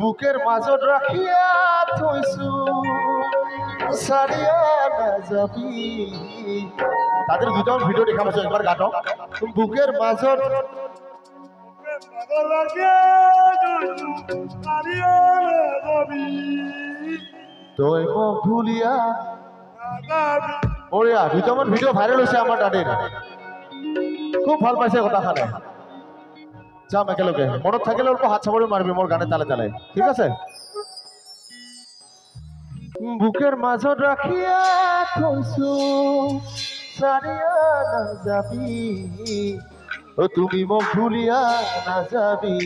বুকের মাজত ৰাখিয়া থৈছো চাৰিয়া নাযাবি তাদের দুজন ভিডিও দেখা পাইছো একবার গাটো। বুকের মাজত তই মোক ভুলিয়া বঢ়িয়া দুটামান ভিডিঅ' ভাইৰেল হৈছে আমাৰ দাদীৰ খুব ভালো পাইছে কথাখানে। যাম একেলগে। মনত থাকিলে অলপ হাত চাপৰি মাৰিবি মোৰ গানে তালে তালে। ঠিক আছে? বুকের মাজত রাখিয়া থৈছো সারিয়া নাযাবি। ও তুমি মোক ভুলিয়া নাযাবি।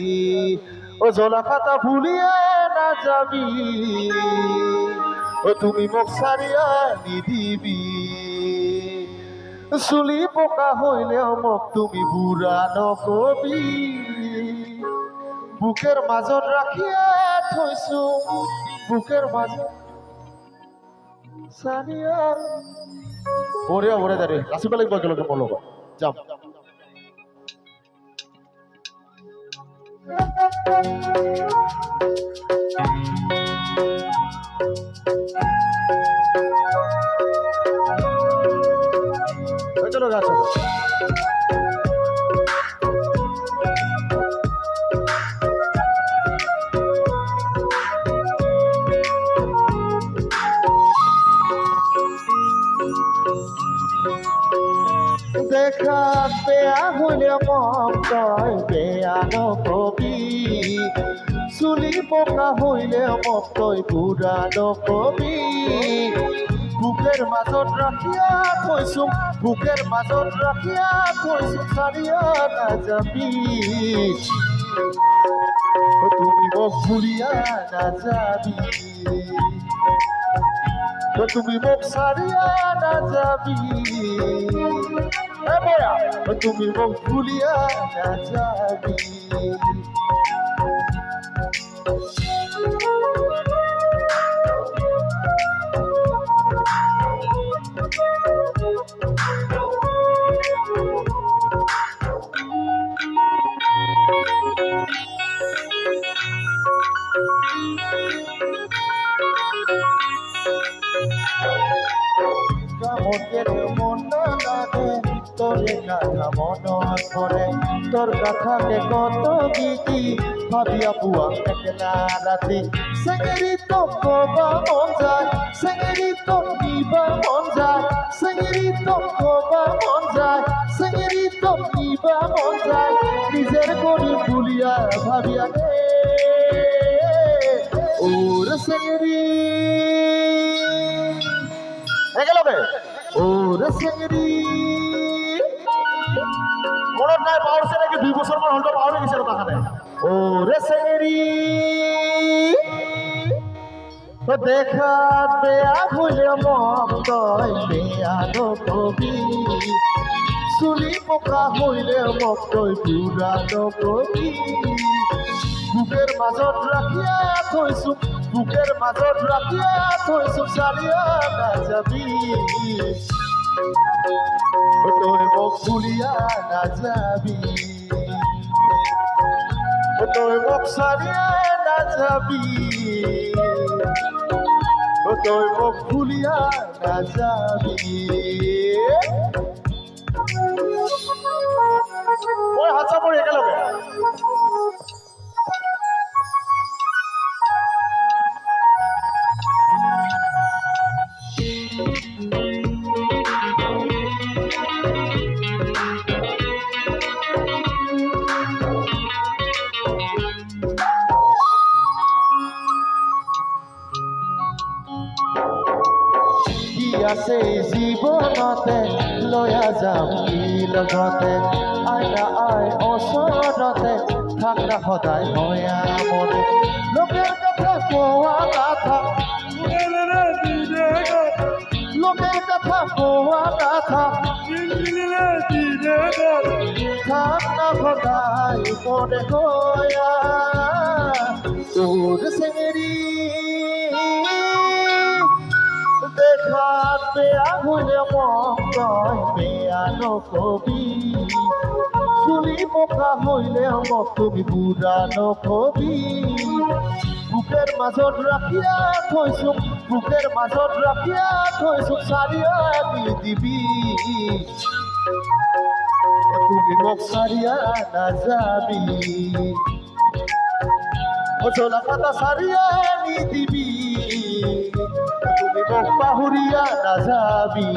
ও জলাখাতা ভুলিয়া নাযাবি। ও তুমি মোক সারিয়া নিদিবি। চুলি পকা হইলেও মোক তুমি বুঢ়া নকবি বুকের মাজত রাখিয়া থৈছো বুকের মাজত সানিয়া। বঢ়িয়া বঢ়িয়া দাদী নাচিব একেলগে মোৰ যাম আছো দেখা বেয়া হলে তই বেয়া নকবি চুলি পকা হইলে মোক তই বুঢ়া নকবি বুকের মাজত ৰাখিয়া থৈছো বুকের মাজত ৰাখিয়া থৈছো চাৰিয়া নাযাবি। তুমি মোক ভুলিয়া নাযাবি। তুমি মোক সারিয়া না যাবি এ বয়া, ও তুমি মোক ভুলিয়া না কামতের মন লাগে তোরে কথা মনত পড়ে তোর কথাতে কত গীতি ভাবিয়া পুয়া রাতে তো মন মন ভাবিয়া রে ওর সেঙ্গেরি একেলগে ওরে চেঙেৰি মনত নাই পাহৰিছে নেকি দুই বছৰমান হ'ল তো পাহৰি গৈছে কথাখানে ওরে চেঙেৰি ও দেখাত তই বেয়া নকবি চুলি পকা হইলে মক তই বুঢ়া নকবি বুকের মাজত রাখিয়া থৈছো, বুকের মাজত রাখিয়া থৈছো, চালিয়া নাযাবি। তই মোক ভুলিয়া নাযাবি। তই মোক চালিয়া নাযাবি। তই মোক ভুলিয়া নাযাবি। মই হাত চাপৰি একেলগে জীৱনতে লয়া যাম কি লগতে? আইনা আই ওচৰতে থাক সদায় হয়া মনে লোকের কথা কোৱা কথা লোকের কথা কোৱা কথা থাক সদায় মনে হয়া তোর চেঙেরি মন তই বেয়া নকবি চুলি পকা হইলে মোক তুমি বুঢ়া নকবি বুকের মাজত ৰাখিয়া থৈছো, বুকের মাজত ৰাখিয়া থৈছো, চাৰিয়া দি দিবি। তুমি মোক চাৰিয়া নাযাবি। অচলা কথা চাৰিয়া নিদিবি তুমি মোক পাহৰিয়া নাযাবি।